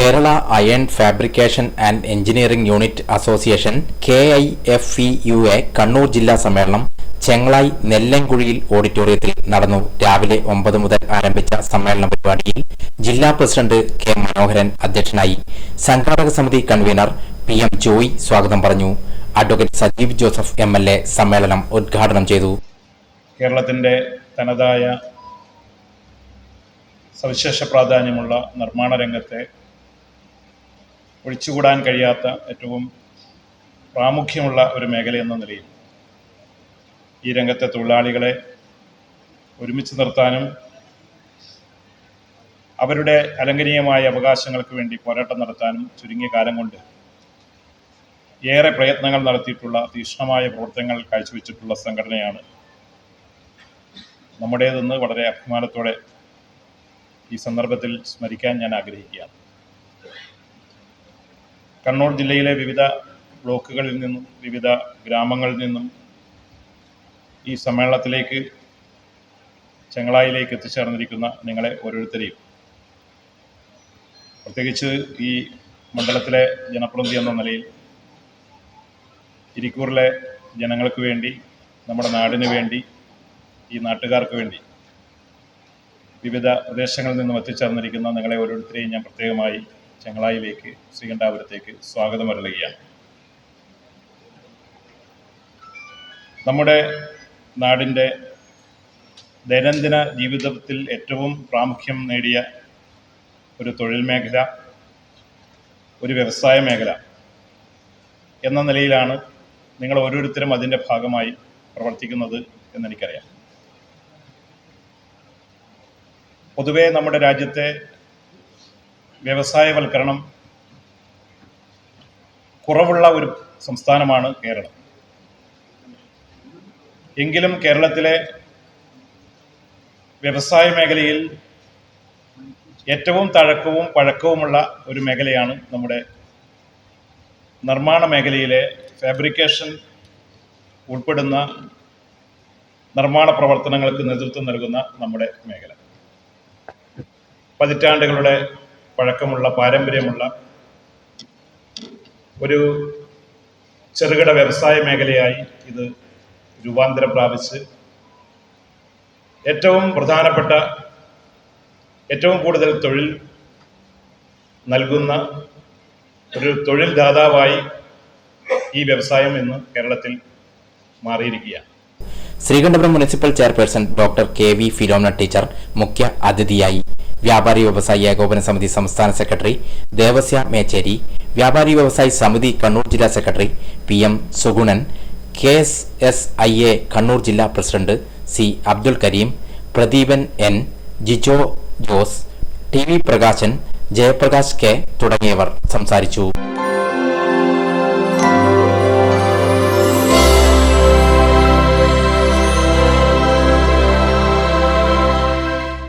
Kerala iron fabrication and engineering unit association K I F E U A Kannur ജില്ലാ സമ്മേളനം ചെങ്ങളായി നെല്ലൻകുഴിയിൽ ഓഡിറ്റോറിയത്തിൽ നടന്നു. രാവിലെ ഒമ്പത് മുതൽ ആരംഭിച്ച സമ്മേളന പരിപാടിയിൽ ജില്ലാ പ്രസിഡന്റ് കെ മനോഹരൻ അധ്യക്ഷനായി. സംഘാടക സമിതി കൺവീനർ പി എം ജോയ് സ്വാഗതം പറഞ്ഞു. Advocate Sajeev Joseph M L A സമ്മേളനം ഉദ്ഘാടനം ചെയ്തു. കേരളത്തിന്റെ തനതായ സവിശേഷ പ്രാധാന്യമുള്ള നിർമ്മാണ രംഗത്തെ ഒഴിച്ചുകൂടാൻ കഴിയാത്ത ഏറ്റവും പ്രാമുഖ്യമുള്ള ഒരു മേഖല എന്ന നിലയിൽ ഈ രംഗത്തെ തൊഴിലാളികളെ ഒരുമിച്ച് നിർത്താനും അവരുടെ അലങ്കനീയമായ അവകാശങ്ങൾക്ക് വേണ്ടി പോരാട്ടം നടത്താനും ചുരുങ്ങിയ കാലം കൊണ്ട് ഏറെ പ്രയത്നങ്ങൾ നടത്തിയിട്ടുള്ള തീക്ഷ്ണമായ പ്രവർത്തനങ്ങൾ കാഴ്ചവെച്ചിട്ടുള്ള സംഘടനയാണ് നമ്മുടേതെന്ന് വളരെ അഭിമാനത്തോടെ ഈ സന്ദർഭത്തിൽ സ്മരിക്കാൻ ഞാൻ ആഗ്രഹിക്കുകയാണ്. കണ്ണൂർ ജില്ലയിലെ വിവിധ ബ്ലോക്കുകളിൽ നിന്നും വിവിധ ഗ്രാമങ്ങളിൽ നിന്നും ഈ സമ്മേളനത്തിലേക്ക് ചെങ്ങളായിലേക്ക് എത്തിച്ചേർന്നിരിക്കുന്ന നിങ്ങളെ ഓരോരുത്തരെയും. പ്രത്യേകിച്ച് ഈ മണ്ഡലത്തിലെ ജനപ്രതിനിധി എന്ന നിലയിൽ ഇരിക്കൂറിലെ ജനങ്ങൾക്ക് വേണ്ടി നമ്മുടെ നാടിനു വേണ്ടി ഈ നാട്ടുകാർക്ക് വേണ്ടി വിവിധ പ്രദേശങ്ങളിൽ നിന്നും എത്തിച്ചേർന്നിരിക്കുന്ന നിങ്ങളെ ഓരോരുത്തരെയും ഞാൻ പ്രത്യേകമായി ചെങ്ങളായിലേക്ക് ശ്രീകണ്ഠാപുരത്തേക്ക് സ്വാഗതം അരളുകയാണ്. നമ്മുടെ നാടിന്റെ ദൈനംദിന ജീവിതത്തിൽ ഏറ്റവും പ്രാമുഖ്യം നേടിയ ഒരു തൊഴിൽ മേഖല ഒരു വ്യവസായ മേഖല എന്ന നിലയിലാണ് നിങ്ങൾ ഓരോരുത്തരും അതിന്റെ ഭാഗമായി പ്രവർത്തിക്കുന്നത് എന്നെനിക്കറിയാം. പൊതുവേ നമ്മുടെ രാജ്യത്തെ വ്യവസായവൽക്കരണം കുറവുള്ള ഒരു സംസ്ഥാനമാണ് കേരളം. എങ്കിലും കേരളത്തിലെ വ്യവസായ മേഖലയിൽ ഏറ്റവും തഴക്കവും പഴക്കവുമുള്ള ഒരു മേഖലയാണ് നമ്മുടെ നിർമ്മാണ മേഖലയിലെ ഫാബ്രിക്കേഷൻ ഉൾപ്പെടുന്ന നിർമ്മാണ പ്രവർത്തനങ്ങൾക്ക് നേതൃത്വം നൽകുന്ന നമ്മുടെ മേഖല. പതിറ്റാണ്ടുകളുടെ പഴക്കമുള്ള പാരമ്പര്യമുള്ള ഒരു ചെറുകിട വ്യവസായ മേഖലയായി ഇത് രൂപാന്തരം പ്രാപിച്ച് ഏറ്റവും പ്രധാനപ്പെട്ട ഏറ്റവും കൂടുതൽ തൊഴിൽ നൽകുന്ന ഒരു തൊഴിൽ ദാതാവായി ഈ വ്യവസായം ഇന്ന് കേരളത്തിൽ മാറിയിരിക്കുകയാണ്. Sreekandapuram municipal chairperson doctor K V Philomena teacher മുഖ്യ അതിഥിയായി വ്യാപാരി വ്യവസായി ഏകോപന സമിതി സംസ്ഥാന സെക്രട്ടറി ദേവസ്യ മേച്ചേരി വ്യാപാരി വ്യവസായി സമിതി കണ്ണൂർ ജില്ലാ secretary P M Sugunan K S S I A Kannur ജില്ലാ president C Abdul Kareem Pradeepan N Jijo Jose T V Prakashan Jayaprakash K തുടങ്ങിയവർ സംസാരിച്ചു.